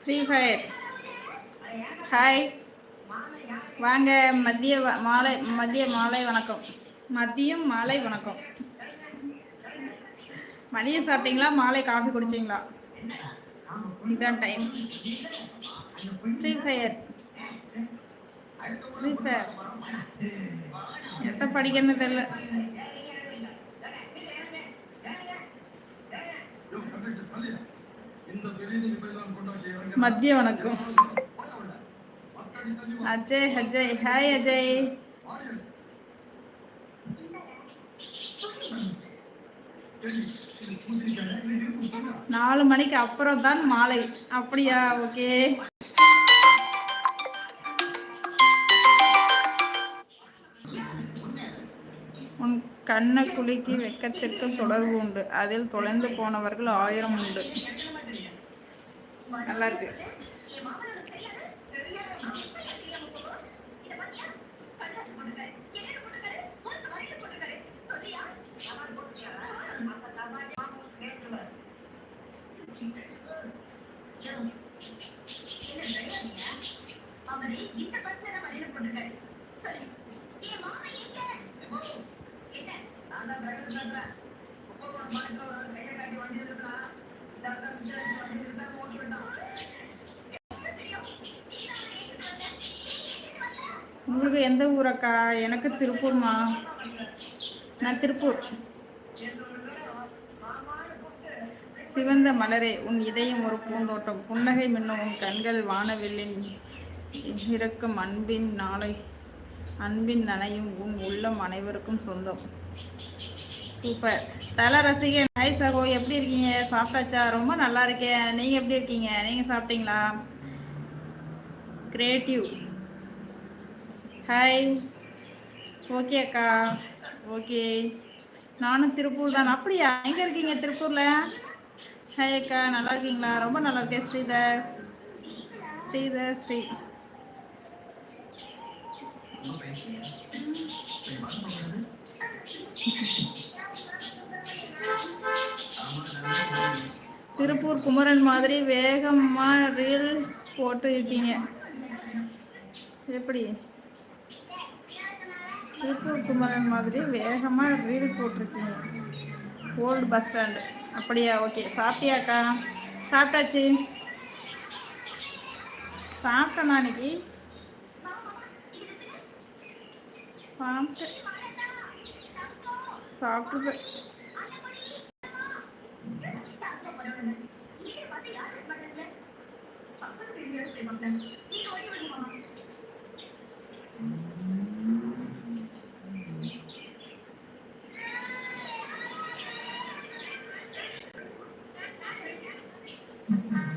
Free fire hi வாங்க மதிய மாலை மதிய மாலை வணக்கம். மதியம் மாலை வணக்கம். மதியம் சாப்பிட்டீங்களா? மாலை காஃபி குடிச்சிங்களா? இதுதான் time free fire free fire எத்த படிக்கணும்னு தெரியல. மதிய வணக்கம். அஜய் அஜய். ஹாய் அஜய். நாலு மணிக்கு அப்புறம் தான் மாலை. அப்படியா? ஓகே. உன் கண்ண குலுக்கி வெக்கத்திற்கு தொடர்பு உண்டு. அதில் தொலைந்து போனவர்கள் ஆயிரம் உண்டு. நல்லா இருக்கு. உங்களுக்கு எந்த ஊரக்கா? எனக்கு திருப்பூர்மா. நான் திருப்பூர். சிவந்த மலரே உன் இதயம் ஒரு பூந்தோட்டம். புன்னகை மின்னும் உன் கண்கள் வானவில்லின் இருக்கும் அன்பின் நாளை அன்பின் நனையும் உன் உள்ளம் அனைவருக்கும் சொந்தம். சூப்பர். தல ரசிகன் ஹாய் சகோ எப்படி இருக்கீங்க? சாப்பிட்டாச்சா? ரொம்ப நல்லா இருக்கேன். நீங்கள் எப்படி இருக்கீங்க? நீங்கள் சாப்பிட்டீங்களா? கிரியேட்டிவ் ஹாய் ஓகே அக்கா. ஓகே நானும் திருப்பூர் தான். அப்படியா? எங்கே இருக்கீங்க திருப்பூரில்? ஹாய் அக்கா. நல்லா இருக்கீங்களா? ரொம்ப நல்லா இருக்கேன் ஸ்ரீதர். ஸ்ரீதர் ஸ்ரீ. திருப்பூர் குமரன் மாதிரி வேகமாக ரீல் போட்டு இருக்கீங்க. எப்படி? திருப்பூர் குமரன் மாதிரி வேகமாக ரீல் போட்டிருக்கீங்க ஓல்டு பஸ் ஸ்டாண்டு அப்படியா? ஓகே சாப்பிட்டியாக்கா? சாப்பிட்டாச்சு? சாப்பிட்டேன் அன்னைக்கு. சாப்பிட்டேன் சாப்பிட்டு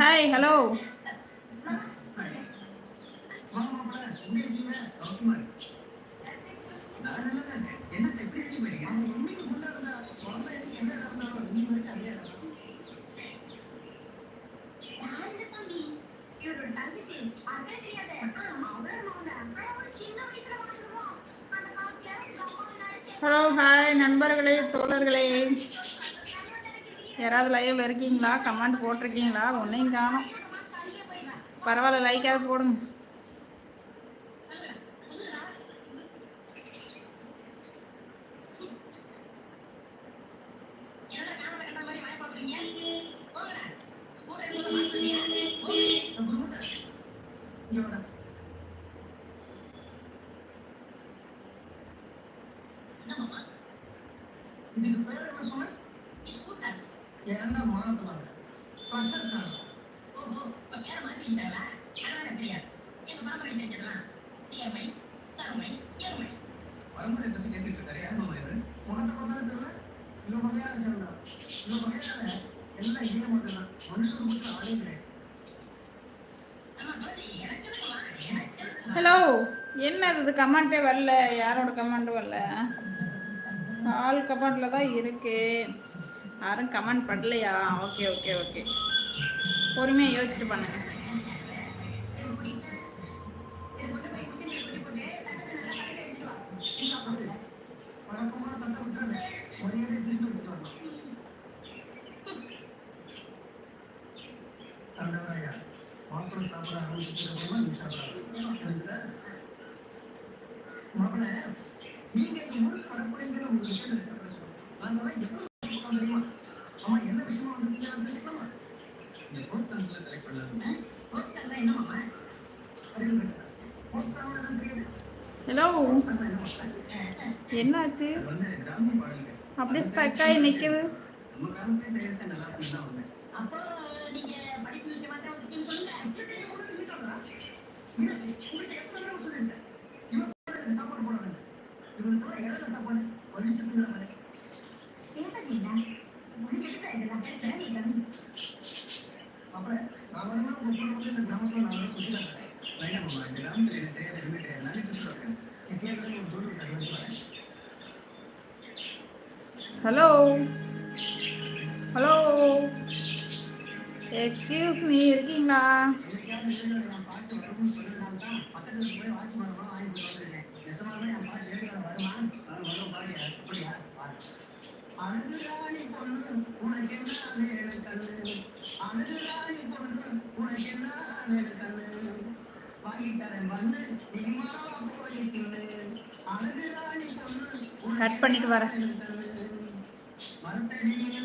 ஹாய் ஹலோ ஹலோ ஹாய் நண்பர்களே தோழர்களே. யாராவது லைவ்ல இருக்கீங்களா? கமெண்ட் போட்டிருக்கீங்களா? ஒன்றையும் காணும். பரவாயில்ல லைக்காவது போடுங்க. இறந்த மானத்தனாங்க பசத்தாங்க ஓஹோ இப்ப பேரை மாத்திக்கிட்டாங்களா அதான் எனக்கு தெரியாது. எங்க பரம்பரை தெரிஞ்சதெல்லாம் நேர்மை கருமை ஏழ்மை பரம்பரை பத்தி பேசிட்டு இருக்காரு. யார் மாமா இவரு? முகத்தை பார்த்தாலே தெரியல? இவ்வளவு வகையான சேர்ந்தா இவ்வளவு வகையான எல்லாம் இதே மாதிரி தான் மனுஷன் மட்டும் ஆளே கிடையாது. ஹலோ என்ன இது? கமெண்ட்டே வரல. யாரோட கமெண்ட் வரல? ஆல் கமெண்ட்டில் தான் இருக்கு யாரும் கமெண்ட் பண்ணலையா? ஓகே ஓகே ஓகே பொறுமையாக யோசிச்சுட்டு பண்ணுங்க. சாப்பிட நீங்க ஒரு விஷயம் இருக்கு அதனால ஹலோ என்ன என்னாச்சு? அப்படியே ஸ்டக் ஆகி நிற்குது ஹலோ ஹலோ எக்ஸ்கியூஸ் மீ இருக்கீங்களா? அழகுராணி பொண்ணு உனக்கு என்ன வேறு கண்ணு அழகுராணி பொண்ணு உனக்கு என்ன வேறு கண்ணு வாங்கித்தரேன் பண்ணு நீமா போய் அழகுராணி பொண்ணு கட் பண்ணிட்டு வரேன் மறுத்தடியும்